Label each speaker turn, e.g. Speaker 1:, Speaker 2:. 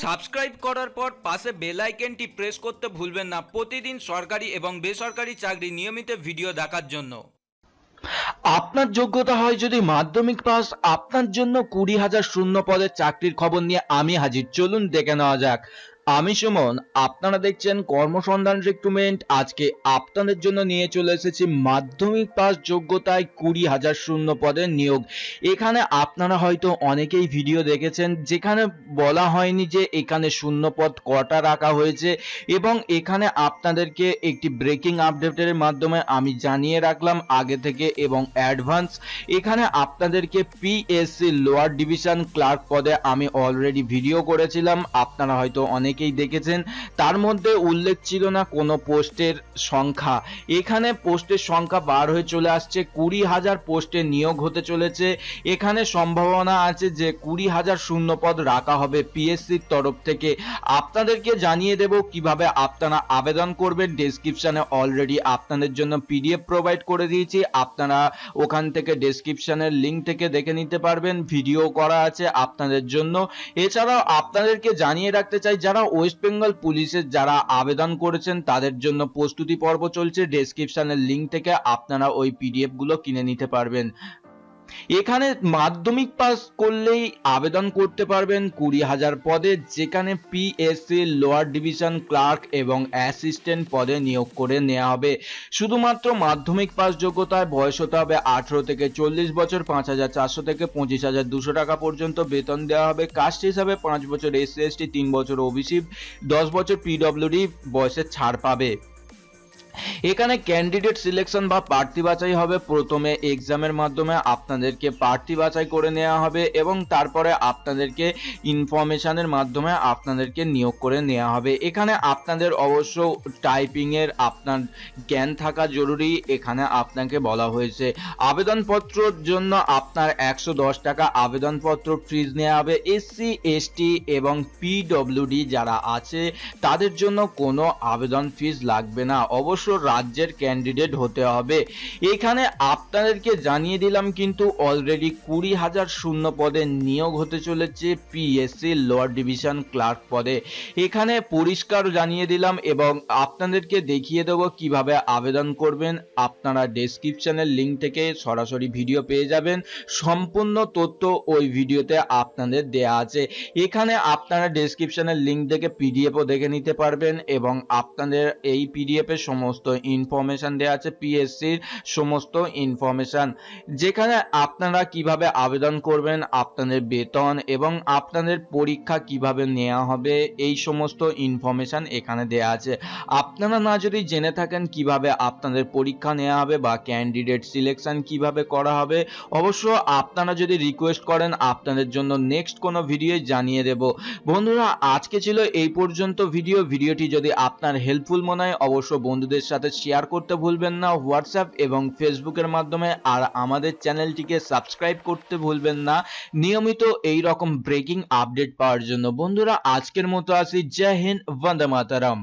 Speaker 1: Subscribe করার পর পাশে বেল আইকনটি প্রেস করতে ভুলবেন না। প্রতিদিন সরকারি এবং বেসরকারি চাকরি নিয়মিত ভিডিও দেখার জন্য।
Speaker 2: আপনার যোগ্যতা হয় যদি মাধ্যমিক পাস, আপনার জন্য কুড়ি হাজার শূন্য পদের চাকরির খবর নিয়ে আমি হাজির। চলুন দেখে নেওয়া যাক। আমি সুমন, আপনারা দেখছেন কর্মসন্ধান রিক্রুটমেন্ট আজকে আপনাদের জন্য নিয়ে চলে এসেছি মাধ্যমিক পাস যোগ্যতায় কুড়ি হাজার শূন্য পদের নিয়োগ। এখানে আপনারা হয়তো অনেকেই ভিডিও দেখেছেন, যেখানে বলা হয়নি যে এখানে শূন্য পদ কটা রাখা হয়েছে এবং এখানে আপনাদেরকে একটি ব্রেকিং আপডেটের মাধ্যমে আমি জানিয়ে রাখলাম আগে থেকে এবং অ্যাডভান্স এখানে আপনাদেরকে পিএসসি লোয়ার ডিভিশন ক্লার্ক পদে আমি অলরেডি ভিডিও করেছিলাম, আপনারা হয়তো অনেকেই দেখেছেন। তার মধ্যে উল্লেখ ছিল না কোনো পোস্টের সংখ্যা। এখানে পোস্টের সংখ্যা বার হয়ে চলে আসছে। কুড়ি হাজার পোস্টে নিয়োগ হতে চলেছে। এখানে সম্ভাবনা আছে যে কুড়ি হাজার শূন্য পদ রাখা হবে পিএসসির তরফ থেকে। আপনাদেরকে জানিয়ে দেব কীভাবে আপনারা আবেদন করবেন। ডেসক্রিপশনে অলরেডি আপনাদের জন্য পিডিএফ প্রোভাইড করে দিয়েছি। আপনারা ওখান থেকে ডেসক্রিপশনের লিঙ্ক থেকে দেখে নিতে পারবেন। ভিডিও করা আছে আপনাদের জন্য। এছাড়াও আপনাদেরকে জানিয়ে রাখতে চাই, যারা ওয়েস্ট বেঙ্গল পুলিশের যারা আবেদন করেছেন, তাদের জন্য প্রস্তুতি পর্ব চলছে। ডেসক্রিপশনের লিঙ্ক থেকে আপনারা ওই পিডিএফগুলো কিনে নিতে পারবেন। এখানে মাধ্যমিক পাস করলেই আবেদন করতে পারবেন কুড়ি হাজার পদে, যেখানে পিএসসি লোয়ার ডিভিশন ক্লার্ক এবং অ্যাসিস্ট্যান্ট পদে নিয়োগ করে নেওয়া হবে। শুধুমাত্র মাধ্যমিক পাস যোগ্যতায় বয়স হতে হবে আঠেরো থেকে চল্লিশ বছর, পাঁচ হাজার চারশো থেকে পঁচিশ হাজার দুশো টাকা পর্যন্ত বেতন দেওয়া হবে। কাস্ট হিসাবে পাঁচ বছর এসসি এসটি তিন বছর ওবিসি দশ বছর পিডব্লিউডি বয়সের ছাড় পাবে। এখানে ক্যান্ডিডেট সিলেকশন বা প্রার্থী বাছাই হবে। প্রথমে এক্সামের মাধ্যমে আপনাদেরকে প্রার্থী বাছাই করে নেওয়া হবে এবং তারপরে আপনাদেরকে ইনফরমেশনের মাধ্যমে আপনাদেরকে নিয়োগ করে নেওয়া হবে। এখানে আপনাদের অবশ্য টাইপিং এর আপনার জ্ঞান থাকা জরুরি। এখানে আপনাকে বলা হয়েছে, আবেদনপত্রের জন্য আপনার একশো দশ টাকা আবেদনপত্র ফিজ নেওয়া হবে। এসসি এসটি এবং পিডব্লিউডি যারা আছে, তাদের জন্য কোনো আবেদন ফিজ লাগবে না। অবশ্য রাজ্যের ক্যান্ডিডেট হতে হবে। এখানে আপনাদেরকে জানিয়ে দিলাম কিন্তু অলরেডি কুড়ি হাজার শূন্য পদে নিয়োগ হতে চলেছে পিএসসি লোয়ার ডিভিশন ক্লার্ক পদে। এখানে পরিষ্কার জানিয়ে দিলাম এবং আপনাদেরকে দেখিয়ে দেবো কীভাবে আবেদন করবেন। আপনারা ডেসক্রিপশনের লিঙ্ক থেকে সরাসরি ভিডিও পেয়ে যাবেন। সম্পূর্ণ তথ্য ওই ভিডিওতে আপনাদের দেয়া আছে। এখানে আপনারা ডেসক্রিপশনের লিঙ্ক থেকে পিডিএফও দেখে নিতে পারবেন এবং আপনাদের এই পিডিএফ এর সমস্ত ইনফরমেশন দেওয়া আছে পিএসসির সমস্ত ইনফরমেশন যেখানে আপনারা কীভাবে আবেদন করবেন, আপনাদের বেতন এবং আপনাদের পরীক্ষা কীভাবে নেওয়া হবে, এই সমস্ত ইনফরমেশন এখানে দেওয়া আছে। আপনারা না যদি জেনে থাকেন কীভাবে আপনাদের পরীক্ষা নেওয়া হবে বা ক্যান্ডিডেট সিলেকশন কীভাবে করা হবে, অবশ্য আপনারা যদি রিকোয়েস্ট করেন, আপনাদের জন্য নেক্সট কোনো ভিডিও জানিয়ে দেব। বন্ধুরা, আজকে ছিল এই পর্যন্ত ভিডিও ভিডিওটি যদি আপনার হেল্পফুল মনে হয়, অবশ্য বন্ধুদের সাথে শেয়ার করতে ভুলবেন না হোয়াটসঅ্যাপ এবং ফেসবুকের মাধ্যমে, আর আমাদের চ্যানেলটিকে সাবস্ক্রাইব করতে ভুলবেন না। নিয়মিত এই রকম ব্রেকিং আপডেট পাওয়ার জন্য বন্ধুরা, আজকের মতো আসি। জয় হিন্দ, বন্দে মাতারাম।